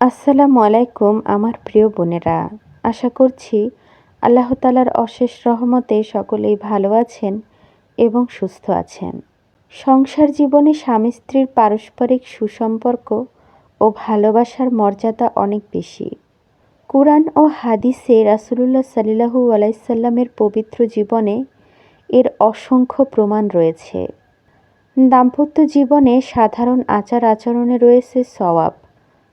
আসসালামু আলাইকুম, আমার প্রিয় বোনেরা। আশা করছি আল্লাহ তালার অশেষ রহমতে সকলেই ভালো আছেন এবং সুস্থ আছেন। সংসার জীবনে স্বামী স্ত্রীর পারস্পরিক সুসম্পর্ক ও ভালোবাসার মর্যাদা অনেক বেশি। কোরআন ও হাদিসে রাসুলুল্লাহ সাল্লাহু আলাইসাল্লামের পবিত্র জীবনে এর অসংখ্য প্রমাণ রয়েছে। দাম্পত্য জীবনে সাধারণ আচার আচরণে রয়েছে সওয়াব।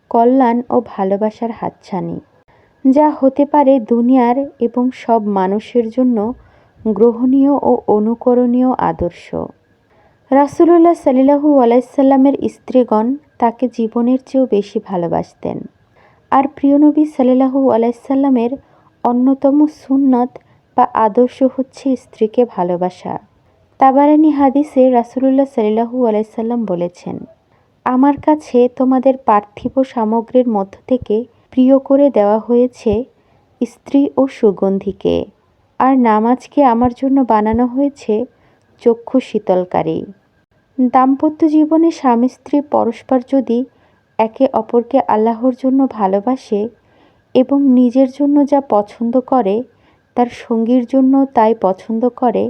কল্যাণ ও ভালোবাসার হাতছানি। যা হতে পারে দুনিয়ার এবং সব মানুষের জন্য গ্রহণীয় ও অনুকরণীয় আদর্শ। রাসুলুল্লাহ সাল্লাহু আলাইসাল্লামের স্ত্রীগণ তাকে জীবনের চেয়েও বেশি ভালোবাসতেন। আর প্রিয়নবী সাল্লাহু আলাইসাল্লামের অন্যতম সুন্নত বা আদর্শ হচ্ছে স্ত্রীকে ভালোবাসা। তাবারানি হাদিসে রাসুলুল্লাহ সাল্লাহু আলাইসাল্লাম বলেছেন আমার কাছে তোমাদের পার্থিব সামগ্রীর মধ্য থেকে প্রিয় করে দেওয়া হয়েছে স্ত্রী ও সুগন্ধিকে। আর নামাজকে আমার জন্য বানানো হয়েছে চক্ষু শীতলকারী। দাম্পত্য জীবনে স্বামী স্ত্রী পরস্পর যদি একে অপরকে আল্লাহর জন্য ভালোবাসে এবং নিজের জন্য যা পছন্দ করে, তার সঙ্গীর জন্য তাই পছন্দ করে,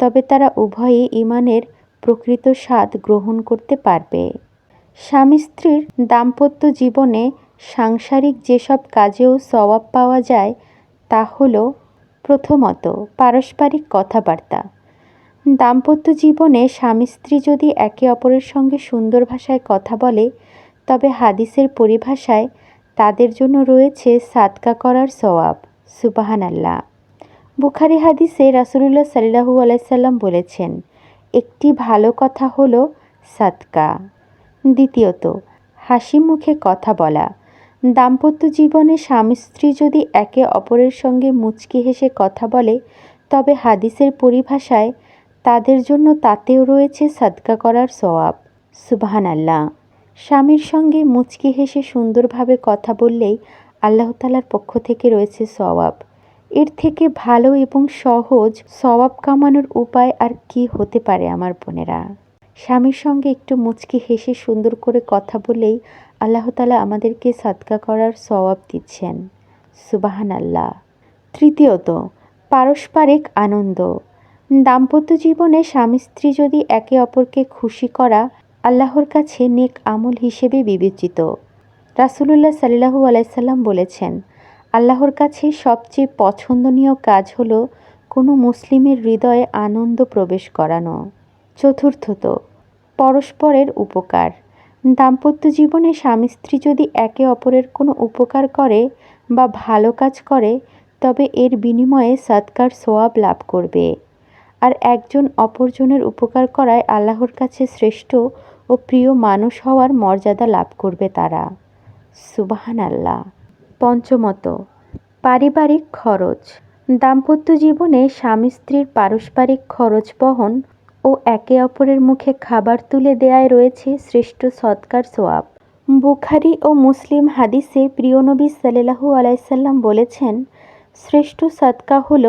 তবে তারা উভয়ই ইমানের প্রকৃত স্বাদ গ্রহণ করতে পারবে। স্বামী স্ত্রীর দাম্পত্য জীবনে সাংসারিক যেসব কাজেও সওয়াব পাওয়া যায়, তা হল প্রথমত পারস্পরিক কথাবার্তা। দাম্পত্য জীবনে স্বামী স্ত্রী যদি একে অপরের সঙ্গে সুন্দর ভাষায় কথা বলে, তবে হাদিসের পরিভাষায় তাদের জন্য রয়েছে সাদকা করার সওয়াব সুবাহান আল্লাহ বুখারি হাদিসে রাসুলুল্লাহ সাল্লাহু আলাইসাল্লাম বলেছেন, একটি ভালো কথা হলো সাদকা। দ্বিতীয়ত, হাসি মুখে কথা বলা। দাম্পত্য জীবনে স্বামী স্ত্রী যদি একে অপরের সঙ্গে মুচকি হেসে কথা বলে, তবে হাদিসের পরিভাষায় তাদের জন্য তাতেও রয়েছে সাদকা করার সওয়াব। সুবাহান আল্লাহ স্বামীর সঙ্গে মুচকি হেসে সুন্দরভাবে কথা বললেই আল্লাহ তালার পক্ষ থেকে রয়েছে সওয়াব। এর থেকে ভালো এবং সহজ সওয়াব কামানোর উপায় আর কি হতে পারে আমার বোনেরা? স্বামীর সঙ্গে একটু মুচকি হেসে সুন্দর করে কথা বলেই আল্লাহ তালা আমাদেরকে সাদকা করার সওয়াব দিচ্ছেন। সুবাহান আল্লাহ তৃতীয়ত, পারস্পরিক আনন্দ। দাম্পত্য জীবনে স্বামী স্ত্রী যদি একে অপরকে খুশি করা আল্লাহর কাছে নেক আমল হিসেবে বিবেচিত। রাসুলুল্লাহ সাল্লাহু আলাইসাল্লাম বলেছেন, আল্লাহর কাছে সবচেয়ে পছন্দনীয় কাজ হলো কোনো মুসলিমের হৃদয়ে আনন্দ প্রবেশ করানো। চতুর্থত, পরস্পরের উপকার। দাম্পত্য জীবনে স্বামী স্ত্রী যদি একে অপরের কোনো উপকার করে বা ভালো কাজ করে, তবে এর বিনিময়ে সৎকার সোয়াব লাভ করবে। আর একজন অপরজনের উপকার করায় আল্লাহর কাছে শ্রেষ্ঠ ও প্রিয় মানুষ হওয়ার মর্যাদা লাভ করবে তারা। সুবাহান আল্লাহ পঞ্চমত, পারিবারিক খরচ। দাম্পত্য জীবনে স্বামী স্ত্রীর পারস্পরিক খরচ বহন ও একে অপরের মুখে খাবার তুলে দেয়ায় রয়েছে শ্রেষ্ঠ সৎকার সোয়াব বুখারি ও মুসলিম হাদিসে প্রিয়নবী সাল্লাহু আলাইসাল্লাম বলেছেন, শ্রেষ্ঠ সৎকা হল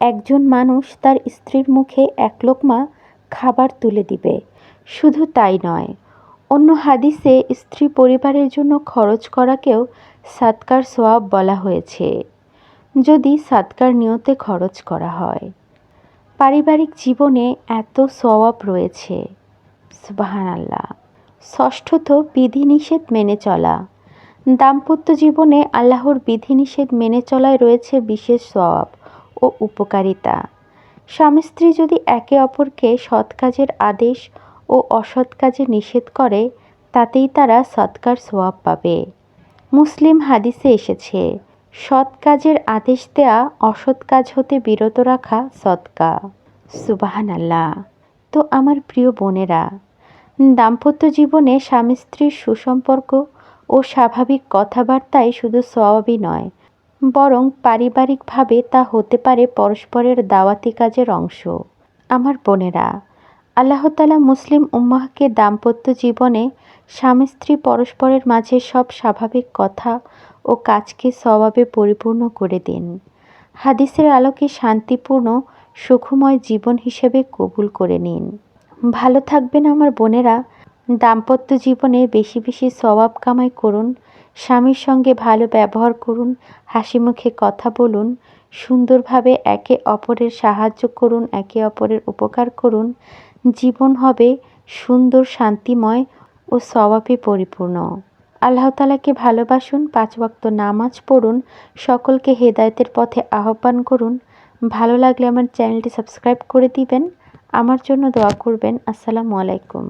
একজন মানুষ তার স্ত্রীর মুখে এক লোকমা খাবার তুলে দিবে। শুধু তাই নয়, অন্য হাদিসে স্ত্রী পরিবারের জন্য খরচ করাকেও সাতকার সোয়াব বলা হয়েছে। যদি সাতকার নিয়তে খরচ করা হয়। পারিবারিক জীবনে এত সওয়াব রয়েছে। সুবাহান আল্লাহ ষষ্ঠত বিধিনিষেধ মেনে চলা। দাম্পত্য জীবনে আল্লাহর বিধিনিষেধ মেনে চলায় রয়েছে বিশেষ সওয়াব ও উপকারিতা। স্বামী স্ত্রী যদি একে অপরকে সৎ কাজের আদেশ ও অসৎ কাজে নিষেধ করে, তাতেই তারা সৎকার সোয়াব পাবে। মুসলিম হাদিসে এসেছে, সৎ কাজের আদেশ দেয়া অসৎ কাজ হতে বিরত রাখা সৎকা। সুবাহান আল্লাহ তো আমার প্রিয় বোনেরা, দাম্পত্য জীবনে স্বামী স্ত্রীর সুসম্পর্ক ও স্বাভাবিক কথাবার্তাই শুধু স্বভাবই নয়, বরং পারিবারিকভাবে তা হতে পারে পরস্পরের দাওয়াতি কাজের অংশ। আমার বোনেরা আল্লাহতালা মুসলিম উম্মাহকে দাম্পত্য জীবনে স্বামী স্ত্রী পরস্পরের মাঝে সব স্বাভাবিক কথা ও কাজকে স্বভাবে পরিপূর্ণ করে দিন। হাদিসের আলোকে শান্তিপূর্ণ সুখময় জীবন হিসেবে কবুল করে নিন। ভালো থাকবেন আমার বোনেরা। দাম্পত্য জীবনে বেশি বেশি স্বভাব কামাই করুন। স্বামীর সঙ্গে ভালো ব্যবহার করুন। হাসি মুখে কথা বলুন। সুন্দরভাবে একে অপরের সাহায্য করুন, একে অপরের উপকার করুন। জীবন হবে সুন্দর, শান্তিময় ও স্বভাবে পরিপূর্ণ। আল্লাহ তালাকে ভালোবাসুন, পাঁচ ওয়াক্ত নামাজ পড়ুন, সকলকে হেদায়তের পথে আহ্বান করুন। ভালো লাগলে আমার চ্যানেলটি সাবস্ক্রাইব করে দিবেন। আমার জন্য দোয়া করবেন। আসসালামু আলাইকুম।